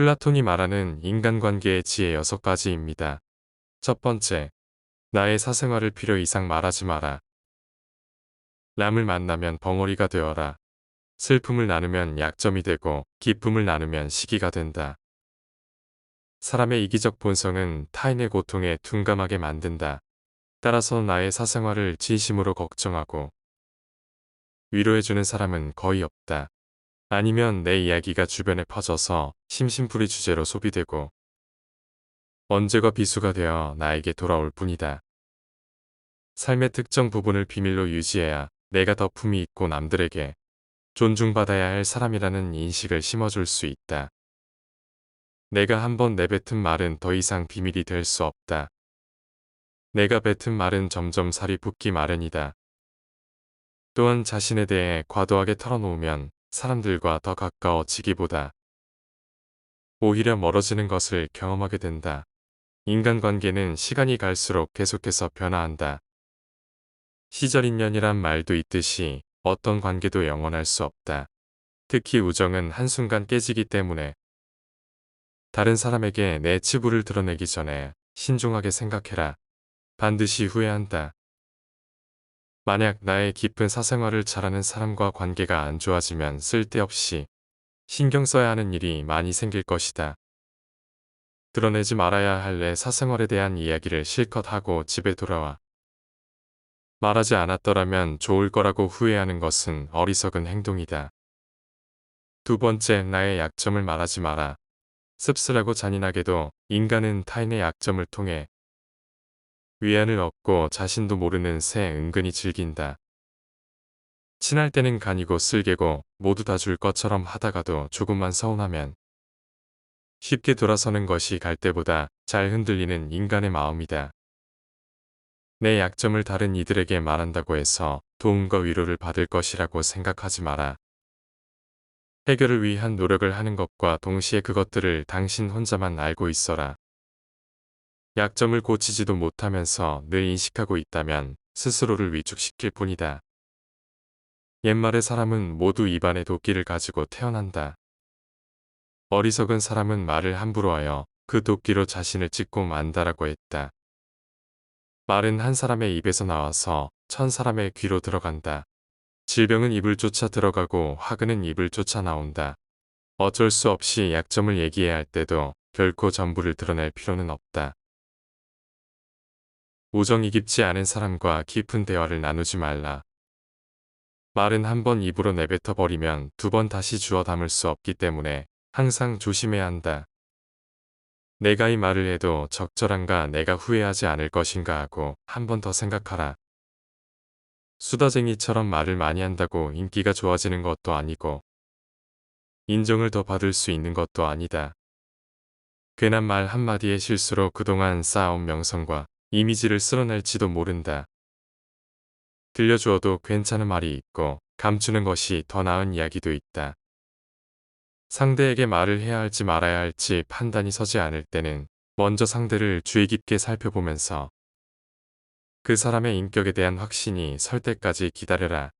플라톤이 말하는 인간관계의 지혜 여섯 가지입니다. 첫 번째, 나의 사생활을 필요 이상 말하지 마라. 남을 만나면 벙어리가 되어라. 슬픔을 나누면 약점이 되고 기쁨을 나누면 시기가 된다. 사람의 이기적 본성은 타인의 고통에 둔감하게 만든다. 따라서 나의 사생활을 진심으로 걱정하고 위로해주는 사람은 거의 없다. 아니면 내 이야기가 주변에 퍼져서 심심풀이 주제로 소비되고 언제가 비수가 되어 나에게 돌아올 뿐이다. 삶의 특정 부분을 비밀로 유지해야 내가 더 품이 있고 남들에게 존중받아야 할 사람이라는 인식을 심어줄 수 있다. 내가 한번 내뱉은 말은 더 이상 비밀이 될 수 없다. 내가 뱉은 말은 점점 살이 붙기 마련이다. 또한 자신에 대해 과도하게 털어놓으면 사람들과 더 가까워지기보다 오히려 멀어지는 것을 경험하게 된다. 인간관계는 시간이 갈수록 계속해서 변화한다. 시절 인연이란 말도 있듯이 어떤 관계도 영원할 수 없다. 특히 우정은 한순간 깨지기 때문에 다른 사람에게 내 치부를 드러내기 전에 신중하게 생각해라. 반드시 후회한다. 만약 나의 깊은 사생활을 잘하는 사람과 관계가 안 좋아지면 쓸데없이 신경 써야 하는 일이 많이 생길 것이다. 드러내지 말아야 할 내 사생활에 대한 이야기를 실컷 하고 집에 돌아와. 말하지 않았더라면 좋을 거라고 후회하는 것은 어리석은 행동이다. 두 번째, 나의 약점을 말하지 마라. 씁쓸하고 잔인하게도 인간은 타인의 약점을 통해 위안을 얻고 자신도 모르는 새 은근히 즐긴다. 친할 때는 간이고 쓸개고 모두 다 줄 것처럼 하다가도 조금만 서운하면 쉽게 돌아서는 것이 갈 때보다 잘 흔들리는 인간의 마음이다. 내 약점을 다른 이들에게 말한다고 해서 도움과 위로를 받을 것이라고 생각하지 마라. 해결을 위한 노력을 하는 것과 동시에 그것들을 당신 혼자만 알고 있어라. 약점을 고치지도 못하면서 늘 인식하고 있다면 스스로를 위축시킬 뿐이다. 옛말의 사람은 모두 입안에 도끼를 가지고 태어난다. 어리석은 사람은 말을 함부로 하여 그 도끼로 자신을 찍고 만다라고 했다. 말은 한 사람의 입에서 나와서 천 사람의 귀로 들어간다. 질병은 입을 쫓아 들어가고 화근은 입을 쫓아 나온다. 어쩔 수 없이 약점을 얘기해야 할 때도 결코 전부를 드러낼 필요는 없다. 우정이 깊지 않은 사람과 깊은 대화를 나누지 말라. 말은 한 번 입으로 내뱉어 버리면 두 번 다시 주워 담을 수 없기 때문에 항상 조심해야 한다. 내가 이 말을 해도 적절한가 내가 후회하지 않을 것인가 하고 한 번 더 생각하라. 수다쟁이처럼 말을 많이 한다고 인기가 좋아지는 것도 아니고 인정을 더 받을 수 있는 것도 아니다. 괜한 말 한마디의 실수로 그동안 쌓아온 명성과 이미지를 쓸어낼지도 모른다. 들려주어도 괜찮은 말이 있고 감추는 것이 더 나은 이야기도 있다. 상대에게 말을 해야 할지 말아야 할지 판단이 서지 않을 때는 먼저 상대를 주의 깊게 살펴보면서 그 사람의 인격에 대한 확신이 설 때까지 기다려라.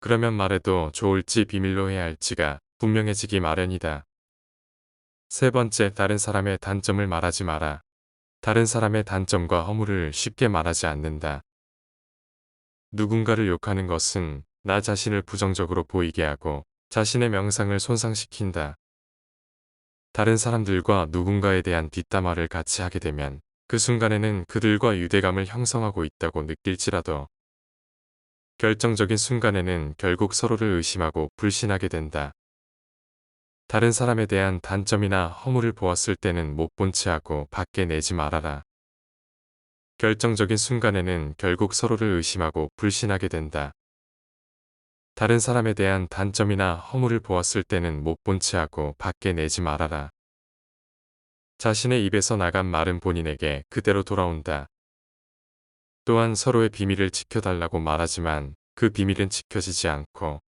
그러면 말해도 좋을지 비밀로 해야 할지가 분명해지기 마련이다. 세 번째, 다른 사람의 단점을 말하지 마라. 다른 사람의 단점과 허물을 쉽게 말하지 않는다. 누군가를 욕하는 것은 나 자신을 부정적으로 보이게 하고 자신의 명상을 손상시킨다. 다른 사람들과 누군가에 대한 뒷담화를 같이 하게 되면 그 순간에는 그들과 유대감을 형성하고 있다고 느낄지라도 결정적인 순간에는 결국 서로를 의심하고 불신하게 된다. 다른 사람에 대한 단점이나 허물을 보았을 때는 못본 채하고 밖에 내지 말아라. 결정적인 순간에는 결국 서로를 의심하고 불신하게 된다. 다른 사람에 대한 단점이나 허물을 보았을 때는 못본 채하고 밖에 내지 말아라. 자신의 입에서 나간 말은 본인에게 그대로 돌아온다. 또한 서로의 비밀을 지켜달라고 말하지만 그 비밀은 지켜지지 않고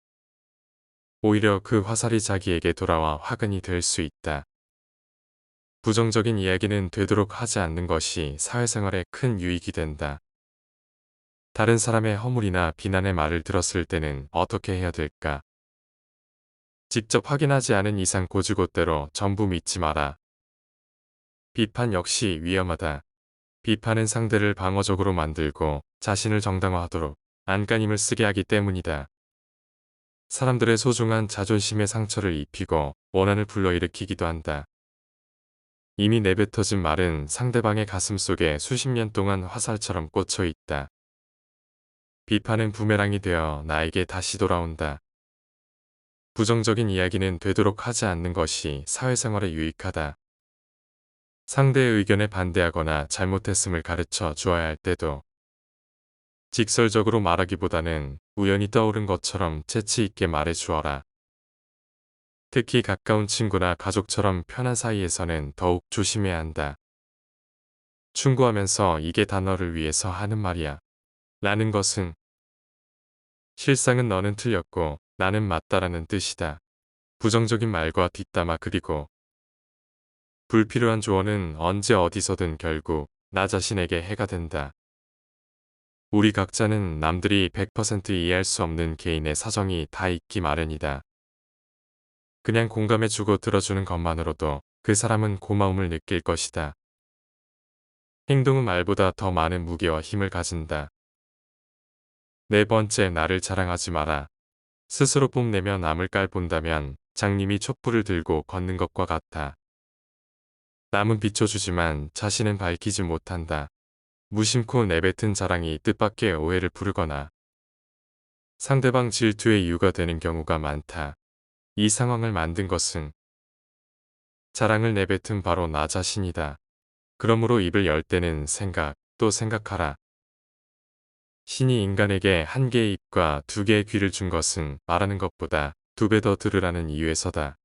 오히려 그 화살이 자기에게 돌아와 화근이 될 수 있다. 부정적인 이야기는 되도록 하지 않는 것이 사회생활에 큰 유익이 된다. 다른 사람의 허물이나 비난의 말을 들었을 때는 어떻게 해야 될까? 직접 확인하지 않은 이상 고지고대로 전부 믿지 마라. 비판 역시 위험하다. 비판은 상대를 방어적으로 만들고 자신을 정당화하도록 안간힘을 쓰게 하기 때문이다. 사람들의 소중한 자존심에 상처를 입히고 원한을 불러일으키기도 한다. 이미 내뱉어진 말은 상대방의 가슴 속에 수십 년 동안 화살처럼 꽂혀 있다. 비판은 부메랑이 되어 나에게 다시 돌아온다. 부정적인 이야기는 되도록 하지 않는 것이 사회생활에 유익하다. 상대의 의견에 반대하거나 잘못했음을 가르쳐 주어야 할 때도 직설적으로 말하기보다는 우연히 떠오른 것처럼 재치 있게 말해 주어라. 특히 가까운 친구나 가족처럼 편한 사이에서는 더욱 조심해야 한다. 충고하면서 이게 단어를 위해서 하는 말이야. 라는 것은 실상은 너는 틀렸고 나는 맞다라는 뜻이다. 부정적인 말과 뒷담화 그리고 불필요한 조언은 언제 어디서든 결국 나 자신에게 해가 된다. 우리 각자는 남들이 100% 이해할 수 없는 개인의 사정이 다 있기 마련이다. 그냥 공감해주고 들어주는 것만으로도 그 사람은 고마움을 느낄 것이다. 행동은 말보다 더 많은 무게와 힘을 가진다. 네 번째 나를 자랑하지 마라. 스스로 뽐내며 남을 깔본다면 장님이 촛불을 들고 걷는 것과 같아. 남은 비춰주지만 자신은 밝히지 못한다. 무심코 내뱉은 자랑이 뜻밖의 오해를 부르거나 상대방 질투의 이유가 되는 경우가 많다. 이 상황을 만든 것은 자랑을 내뱉은 바로 나 자신이다. 그러므로 입을 열 때는 생각, 또 생각하라. 신이 인간에게 한 개의 입과 두 개의 귀를 준 것은 말하는 것보다 두 배 더 들으라는 이유에서다.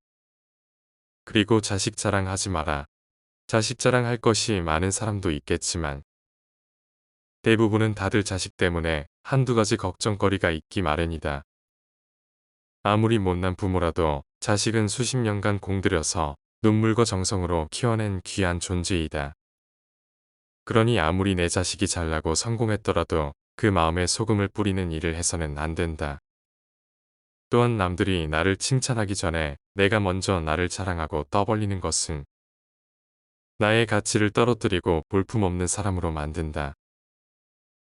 그리고 자식 자랑하지 마라. 자식 자랑할 것이 많은 사람도 있겠지만 대부분은 다들 자식 때문에 한두 가지 걱정거리가 있기 마련이다. 아무리 못난 부모라도 자식은 수십 년간 공들여서 눈물과 정성으로 키워낸 귀한 존재이다. 그러니 아무리 내 자식이 잘나고 성공했더라도 그 마음에 소금을 뿌리는 일을 해서는 안 된다. 또한 남들이 나를 칭찬하기 전에 내가 먼저 나를 자랑하고 떠벌리는 것은 나의 가치를 떨어뜨리고 볼품없는 사람으로 만든다.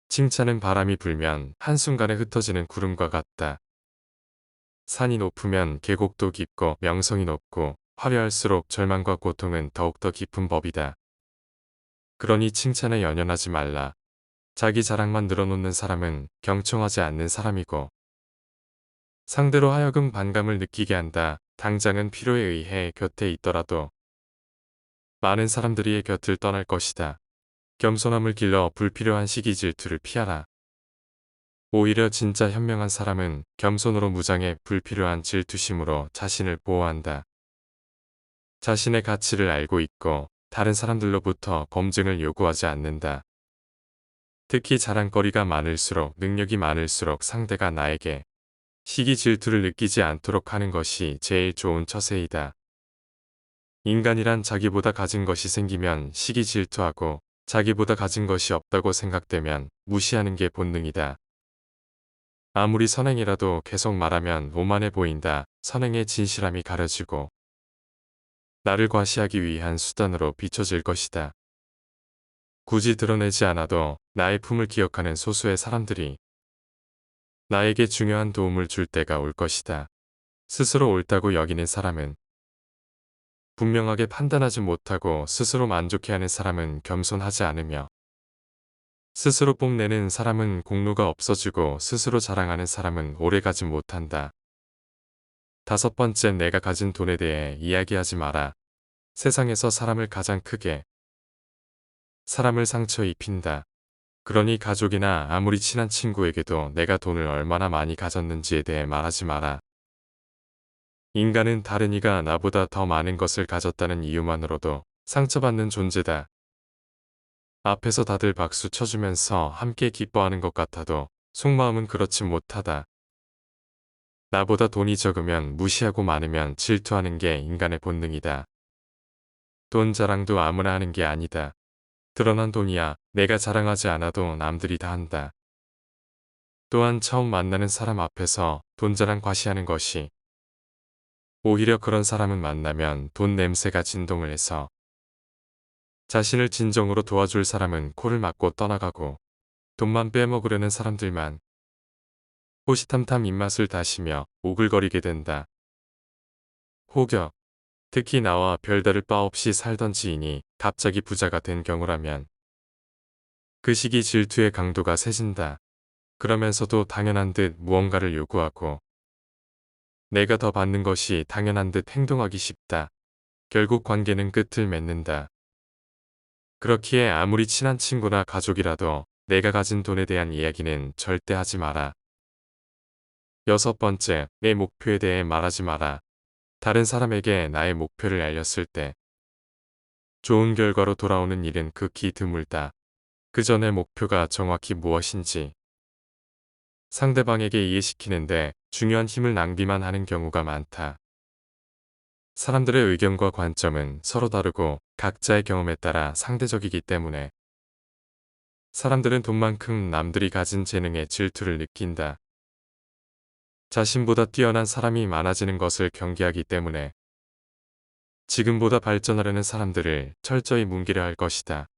칭찬은 바람이 불면 한순간에 흩어지는 구름과 같다. 산이 높으면 계곡도 깊고 명성이 높고 화려할수록 절망과 고통은 더욱더 깊은 법이다. 그러니 칭찬에 연연하지 말라. 자기 자랑만 늘어놓는 사람은 경청하지 않는 사람이고 상대로 하여금 반감을 느끼게 한다. 당장은 필요에 의해 곁에 있더라도 많은 사람들이 곁을 떠날 것이다. 겸손함을 길러 불필요한 시기 질투를 피하라. 오히려 진짜 현명한 사람은 겸손으로 무장해 불필요한 질투심으로 자신을 보호한다. 자신의 가치를 알고 있고 다른 사람들로부터 검증을 요구하지 않는다. 특히 자랑거리가 많을수록 능력이 많을수록 상대가 나에게 시기 질투를 느끼지 않도록 하는 것이 제일 좋은 처세이다. 인간이란 자기보다 가진 것이 생기면 시기 질투하고 자기보다 가진 것이 없다고 생각되면 무시하는 게 본능이다. 아무리 선행이라도 계속 말하면 오만해 보인다. 선행의 진실함이 가려지고 나를 과시하기 위한 수단으로 비춰질 것이다. 굳이 드러내지 않아도 나의 품을 기억하는 소수의 사람들이 나에게 중요한 도움을 줄 때가 올 것이다. 스스로 옳다고 여기는 사람은 분명하게 판단하지 못하고 스스로 만족해하는 사람은 겸손하지 않으며 스스로 뽐내는 사람은 공로가 없어지고 스스로 자랑하는 사람은 오래가지 못한다. 다섯 번째 내가 가진 돈에 대해 이야기하지 마라. 세상에서 사람을 가장 크게 사람을 상처 입힌다. 그러니 가족이나 아무리 친한 친구에게도 내가 돈을 얼마나 많이 가졌는지에 대해 말하지 마라. 인간은 다른 이가 나보다 더 많은 것을 가졌다는 이유만으로도 상처받는 존재다. 앞에서 다들 박수 쳐주면서 함께 기뻐하는 것 같아도 속마음은 그렇지 못하다. 나보다 돈이 적으면 무시하고 많으면 질투하는 게 인간의 본능이다. 돈 자랑도 아무나 하는 게 아니다. 드러난 돈이야 내가 자랑하지 않아도 남들이 다 한다. 또한 처음 만나는 사람 앞에서 돈 자랑 과시하는 것이 오히려 그런 사람은 만나면 돈 냄새가 진동을 해서 자신을 진정으로 도와줄 사람은 코를 막고 떠나가고 돈만 빼먹으려는 사람들만 호시탐탐 입맛을 다시며 오글거리게 된다. 혹여 특히 나와 별다를 바 없이 살던 지인이 갑자기 부자가 된 경우라면 그 시기 질투의 강도가 세진다. 그러면서도 당연한 듯 무언가를 요구하고 내가 더 받는 것이 당연한 듯 행동하기 쉽다. 결국 관계는 끝을 맺는다. 그렇기에 아무리 친한 친구나 가족이라도 내가 가진 돈에 대한 이야기는 절대 하지 마라. 여섯 번째, 내 목표에 대해 말하지 마라. 다른 사람에게 나의 목표를 알렸을 때 좋은 결과로 돌아오는 일은 극히 드물다. 그 전에 목표가 정확히 무엇인지 상대방에게 이해시키는데 중요한 힘을 낭비만 하는 경우가 많다. 사람들의 의견과 관점은 서로 다르고 각자의 경험에 따라 상대적이기 때문에 사람들은 돈만큼 남들이 가진 재능에 질투를 느낀다. 자신보다 뛰어난 사람이 많아지는 것을 경계하기 때문에 지금보다 발전하려는 사람들을 철저히 뭉개려 할 것이다.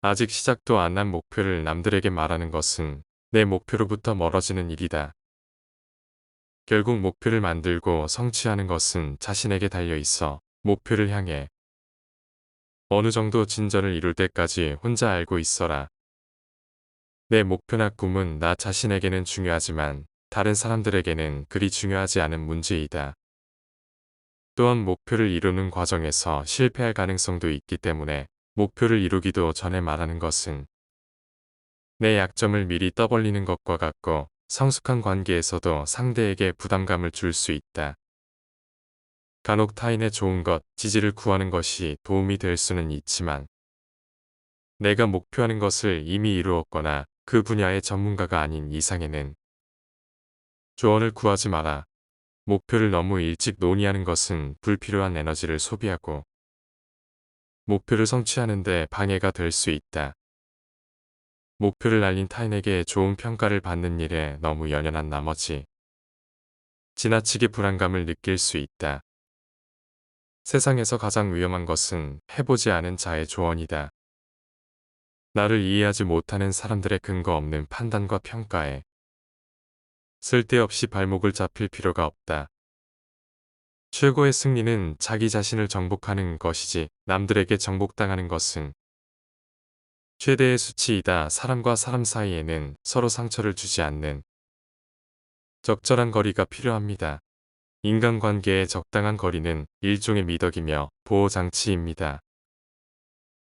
아직 시작도 안 한 목표를 남들에게 말하는 것은 내 목표로부터 멀어지는 일이다. 결국 목표를 만들고 성취하는 것은 자신에게 달려 있어 목표를 향해 어느 정도 진전을 이룰 때까지 혼자 알고 있어라. 내 목표나 꿈은 나 자신에게는 중요하지만 다른 사람들에게는 그리 중요하지 않은 문제이다. 또한 목표를 이루는 과정에서 실패할 가능성도 있기 때문에 목표를 이루기도 전에 말하는 것은 내 약점을 미리 떠벌리는 것과 같고 성숙한 관계에서도 상대에게 부담감을 줄 수 있다. 간혹 타인의 좋은 것, 지지를 구하는 것이 도움이 될 수는 있지만 내가 목표하는 것을 이미 이루었거나 그 분야의 전문가가 아닌 이상에는 조언을 구하지 마라. 목표를 너무 일찍 논의하는 것은 불필요한 에너지를 소비하고 목표를 성취하는데 방해가 될 수 있다. 목표를 알린 타인에게 좋은 평가를 받는 일에 너무 연연한 나머지 지나치게 불안감을 느낄 수 있다. 세상에서 가장 위험한 것은 해보지 않은 자의 조언이다. 나를 이해하지 못하는 사람들의 근거 없는 판단과 평가에 쓸데없이 발목을 잡힐 필요가 없다. 최고의 승리는 자기 자신을 정복하는 것이지 남들에게 정복당하는 것은 최대의 수치이다. 사람과 사람 사이에는 서로 상처를 주지 않는 적절한 거리가 필요합니다. 인간관계의 적당한 거리는 일종의 미덕이며 보호장치입니다.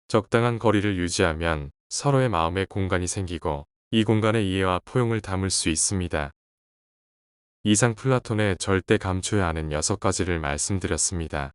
적당한 거리를 유지하면 서로의 마음에 공간이 생기고 이 공간에 이해와 포용을 담을 수 있습니다. 이상 플라톤의 절대 감춰야 하는 여섯 가지를 말씀드렸습니다.